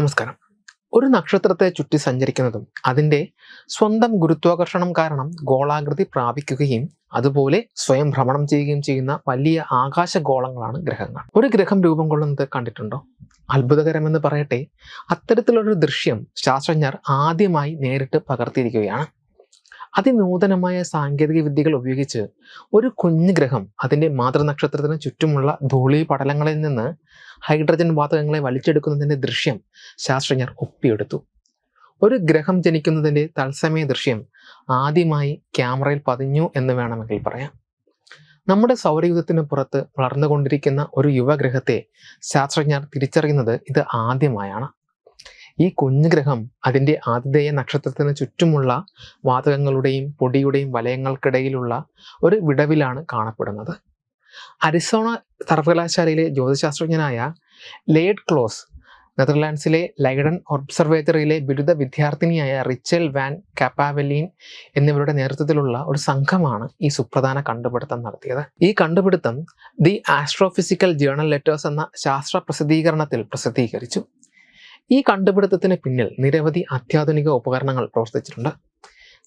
നമസ്കാരം. ഒരു നക്ഷത്രത്തെ ചുറ്റി സഞ്ചരിക്കുന്നതും അതിന്റെ സ്വന്തം ഗുരുത്വാകർഷണം കാരണം ഗോളാകൃതി പ്രാപിക്കുകയും അതുപോലെ സ്വയം ഭ്രമണം ചെയ്യുകയും ചെയ്യുന്ന വലിയ ആകാശ ഗോളങ്ങളാണ് ഗ്രഹങ്ങൾ. ഒരു ഗ്രഹം രൂപം കൊള്ളുന്നത് കണ്ടിട്ടുണ്ടോ? അത്ഭുതകരമെന്ന് പറയട്ടെ അത്തരത്തിലൊരു ദൃശ്യം ശാസ്ത്രജ്ഞർ ആദ്യമായി നേരിട്ട് പകർത്തിയിരിക്കുകയാണ്. അതിനൂതനമായ സാങ്കേതിക വിദ്യകൾ ഉപയോഗിച്ച് ഒരു കുഞ്ഞു ഗ്രഹം അതിന്റെ മാതൃനക്ഷത്രത്തിന് ചുറ്റുമുള്ള ധൂളി പടലങ്ങളിൽ നിന്ന് ഹൈഡ്രജൻ വാതകങ്ങളെ വലിച്ചെടുക്കുന്നതിന്റെ ദൃശ്യം ശാസ്ത്രജ്ഞർ ഒപ്പിയെടുത്തു. ഒരു ഗ്രഹം ജനിക്കുന്നതിന്റെ തത്സമയ ദൃശ്യം ആദ്യമായി ക്യാമറയിൽ പതിഞ്ഞു എന്ന് വേണമെങ്കിൽ പറയാം. നമ്മുടെ സൗരയൂഥത്തിന് പുറത്ത് വളർന്നുകൊണ്ടിരിക്കുന്ന ഒരു യുവഗ്രഹത്തെ ശാസ്ത്രജ്ഞർ തിരിച്ചറിയുന്നത് ഇത് ആദ്യമായാണ്. ഈ കുഞ്ഞു ഗ്രഹം അതിന്റെ ആതിഥേയ നക്ഷത്രത്തിന് ചുറ്റുമുള്ള വാതകങ്ങളുടെയും പൊടിയുടെയും വലയങ്ങൾക്കിടയിലുള്ള ഒരു വിടവിലാണ് കാണപ്പെടുന്നത്. അരിസോണ സർവകലാശാലയിലെ ജ്യോതിശാസ്ത്രജ്ഞനായ ലേഡ് ക്ലോസ് നെതർലാൻഡ്സിലെ ലൈഡൻ ഒബ്സർവേറ്ററിയിലെ ബിരുദ വിദ്യാർത്ഥിനിയായ റിച്ചൽ വാൻ കാപ്പാവെലീൻ എന്നിവരുടെ നേതൃത്വത്തിലുള്ള ഒരു സംഘമാണ് ഈ സുപ്രധാന കണ്ടുപിടുത്തം നടത്തിയത്. ഈ കണ്ടുപിടുത്തം ദി ആസ്ട്രോഫിസിക്കൽ ജേണൽ ലെറ്റേഴ്സ് എന്ന ശാസ്ത്ര പ്രസിദ്ധീകരണത്തിൽ പ്രസിദ്ധീകരിച്ചു. ഈ കണ്ടുപിടുത്തത്തിന് പിന്നിൽ നിരവധി അത്യാധുനിക ഉപകരണങ്ങൾ പ്രവർത്തിച്ചിട്ടുണ്ട്.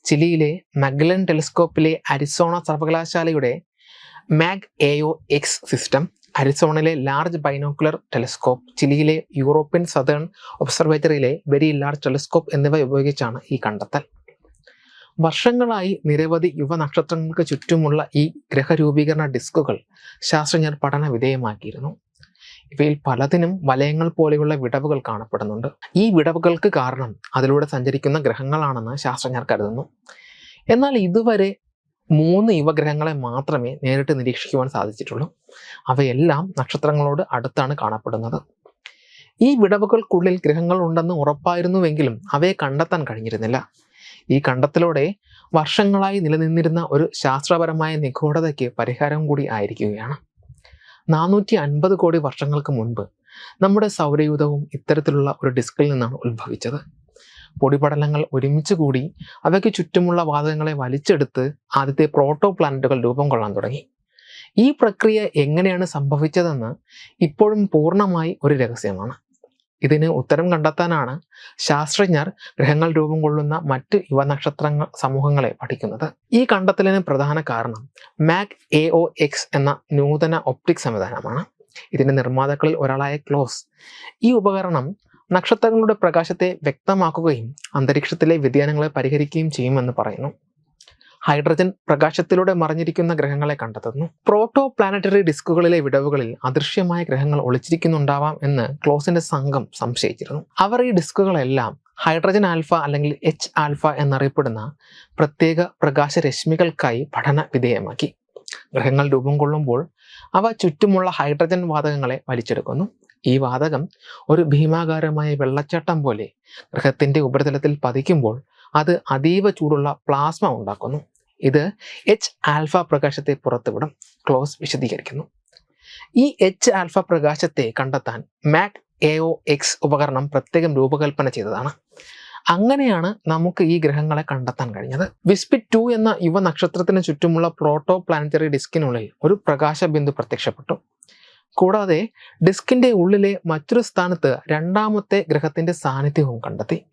ചിലിയിലെ മഗ്ലൻ ടെലിസ്കോപ്പിലെ അരിസോണ സർവകലാശാലയുടെ മാഗ് എഒ എക്സ് സിസ്റ്റം അരിസോണയിലെ ലാർജ് ബൈനോക്കുലർ ടെലിസ്കോപ്പ് ചിലിയിലെ യൂറോപ്യൻ സദേൺ ഒബ്സർവേറ്ററിയിലെ വെരി ലാർജ് ടെലിസ്കോപ്പ് എന്നിവ ഉപയോഗിച്ചാണ് ഈ കണ്ടെത്തൽ. വർഷങ്ങളായി നിരവധി യുവനക്ഷത്രങ്ങൾക്ക് ചുറ്റുമുള്ള ഈ ഗ്രഹരൂപീകരണ ഡിസ്കുകൾ ശാസ്ത്രജ്ഞർ പഠന വിധേയമാക്കിയിരുന്നു. ഇവയിൽ പലതിനും വലയങ്ങൾ പോലെയുള്ള വിടവുകൾ കാണപ്പെടുന്നുണ്ട്. ഈ വിടവുകൾക്ക് കാരണം അതിലൂടെ സഞ്ചരിക്കുന്ന ഗ്രഹങ്ങളാണെന്ന് ശാസ്ത്രജ്ഞർ കരുതുന്നു. എന്നാൽ ഇതുവരെ മൂന്ന് യുവഗ്രഹങ്ങളെ മാത്രമേ നേരിട്ട് നിരീക്ഷിക്കുവാൻ സാധിച്ചിട്ടുള്ളൂ. അവയെല്ലാം നക്ഷത്രങ്ങളോട് അടുത്താണ് കാണപ്പെടുന്നത്. ഈ വിടവുകൾക്കുള്ളിൽ ഗ്രഹങ്ങൾ ഉണ്ടെന്ന് ഉറപ്പായിരുന്നുവെങ്കിലും അവയെ കണ്ടെത്താൻ കഴിഞ്ഞിരുന്നില്ല. ഈ കണ്ടെത്തലോടെ വർഷങ്ങളായി നിലനിന്നിരുന്ന ഒരു ശാസ്ത്രപരമായ നിഗൂഢതയ്ക്ക് പരിഹാരം കൂടി ആയിരിക്കുകയാണ്. നാനൂറ്റി അൻപത് കോടി വർഷങ്ങൾക്ക് മുൻപ് നമ്മുടെ സൗരയൂഥവും ഇത്തരത്തിലുള്ള ഒരു ഡിസ്കിൽ നിന്നാണ് ഉത്ഭവിച്ചത്. പൊടിപടലങ്ങൾ ഒരുമിച്ച് കൂടി അവയ്ക്ക് ചുറ്റുമുള്ള വാതകങ്ങളെ വലിച്ചെടുത്ത് ആദ്യത്തെ പ്രോട്ടോ പ്ലാനറ്റുകൾ രൂപം കൊള്ളാൻ തുടങ്ങി. ഈ പ്രക്രിയ എങ്ങനെയാണ് സംഭവിച്ചതെന്ന് ഇപ്പോഴും പൂർണമായി ഒരു രഹസ്യമാണ്. ഇതിന് ഉത്തരം കണ്ടെത്താനാണ് ശാസ്ത്രജ്ഞർ ഗ്രഹങ്ങൾ രൂപം കൊള്ളുന്ന മറ്റ് യുവനക്ഷത്രങ്ങൾ സമൂഹങ്ങളെ പഠിക്കുന്നത്. ഈ കണ്ടെത്തലിന് പ്രധാന കാരണം മാക് എ ഒ എക്സ് എന്ന നൂതന ഒപ്റ്റിക് സംവിധാനമാണ്. ഇതിന്റെ നിർമ്മാതാക്കളിൽ ഒരാളായ ക്ലോസ്. ഈ ഉപകരണം നക്ഷത്രങ്ങളുടെ പ്രകാശത്തെ വ്യക്തമാക്കുകയും അന്തരീക്ഷത്തിലെ വ്യതിയാനങ്ങളെ പരിഹരിക്കുകയും ചെയ്യുമെന്ന് പറയുന്നു. ഹൈഡ്രജൻ പ്രകാശത്തിലൂടെ മറഞ്ഞിരിക്കുന്ന ഗ്രഹങ്ങളെ കണ്ടെത്തുന്നു. പ്രോട്ടോ പ്ലാനറ്ററി ഡിസ്കുകളിലെ വിടവുകളിൽ അദൃശ്യമായ ഗ്രഹങ്ങൾ ഒളിച്ചിരിക്കുന്നുണ്ടാവാം എന്ന് ക്ലോസിന്റെ സംഘം സംശയിച്ചിരുന്നു. അവർ ഈ ഡിസ്കുകളെല്ലാം ഹൈഡ്രജൻ ആൽഫ അല്ലെങ്കിൽ എച്ച് ആൽഫ എന്നറിയപ്പെടുന്ന പ്രത്യേക പ്രകാശരശ്മികൾക്കായി പഠന വിധേയമാക്കി. ഗ്രഹങ്ങൾ രൂപം കൊള്ളുമ്പോൾ അവ ചുറ്റുമുള്ള ഹൈഡ്രജൻ വാതകങ്ങളെ വലിച്ചെടുക്കുന്നു. ഈ വാതകം ഒരു ഭീമാകാരമായ വെള്ളച്ചാട്ടം പോലെ ഗ്രഹത്തിന്റെ ഉപരിതലത്തിൽ പതിക്കുമ്പോൾ അത് അതീവ ചൂടുള്ള പ്ലാസ്മ ഉണ്ടാക്കുന്നു. ഇത് എച്ച് ആൽഫ പ്രകാശത്തെ പുറത്തുവിടും. ക്ലോസ് വിശദീകരിക്കുന്നു. ഈ എച്ച് ആൽഫ പ്രകാശത്തെ കണ്ടെത്താൻ മാക് എ ഒ എക്സ് ഉപകരണം പ്രത്യേകം രൂപകൽപ്പന ചെയ്തതാണ്. അങ്ങനെയാണ് നമുക്ക് ഈ ഗ്രഹങ്ങളെ കണ്ടെത്താൻ കഴിഞ്ഞത്. വിസ്പിറ്റ് ടു എന്ന യുവ നക്ഷത്രത്തിന് ചുറ്റുമുള്ള പ്രോട്ടോ പ്ലാനറ്ററി ഡിസ്കിനുള്ളിൽ ഒരു പ്രകാശ ബിന്ദു പ്രത്യക്ഷപ്പെട്ടു. കൂടാതെ ഡിസ്കിന്റെ ഉള്ളിലെ മറ്റൊരു സ്ഥാനത്ത് രണ്ടാമത്തെ ഗ്രഹത്തിന്റെ സാന്നിധ്യവും കണ്ടെത്തി.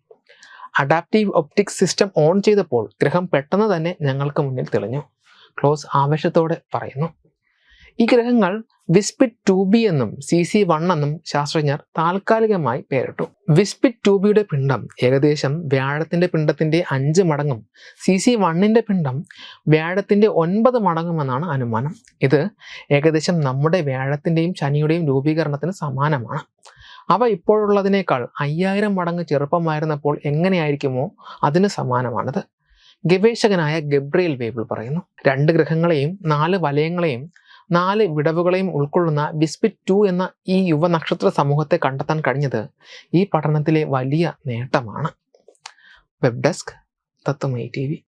അഡാപ്റ്റീവ് ഒപ്റ്റിക്സ് സിസ്റ്റം ഓൺ ചെയ്തപ്പോൾ ഗ്രഹം പെട്ടെന്ന് തന്നെ ഞങ്ങൾക്ക് മുന്നിൽ തെളിഞ്ഞു. ക്ലോസ് ആവേശത്തോടെ പറയുന്നു. ഈ ഗ്രഹങ്ങൾ വിസ്പിറ്റ് ടു ബി എന്നും സി സി വൺ എന്നും ശാസ്ത്രജ്ഞർ താൽക്കാലികമായി പേരിട്ടു. വിസ്പിറ്റ് ടു ബിയുടെ പിണ്ഡം ഏകദേശം വ്യാഴത്തിന്റെ പിണ്ഡത്തിന്റെ അഞ്ച് മടങ്ങും സി സി വണ്ണിന്റെ പിണ്ഡം വ്യാഴത്തിന്റെ ഒൻപത് മടങ്ങുമെന്നാണ് അനുമാനം. ഇത് ഏകദേശം നമ്മുടെ വ്യാഴത്തിന്റെയും ശനിയുടെയും രൂപീകരണത്തിന് സമാനമാണ്. അവ ഇപ്പോഴുള്ളതിനേക്കാൾ അയ്യായിരം മടങ്ങ് ചെറുപ്പമായിരുന്നപ്പോൾ എങ്ങനെയായിരിക്കുമോ അതിന് സമാനമാണിത്. ഗവേഷകനായ ഗബ്രിയൽ വേബിൾ പറയുന്നു രണ്ട് ഗ്രഹങ്ങളെയും നാല് വലയങ്ങളെയും നാല് വിടവുകളെയും ഉൾക്കൊള്ളുന്ന ബിസ്പിറ്റ് ടു എന്ന ഈ യുവ നക്ഷത്ര സമൂഹത്തെ കണ്ടെത്താൻ കഴിഞ്ഞത് ഈ പഠനത്തിലെ വലിയ നേട്ടമാണ്. വെബ് ഡെസ്ക് തത്വമൈ ടി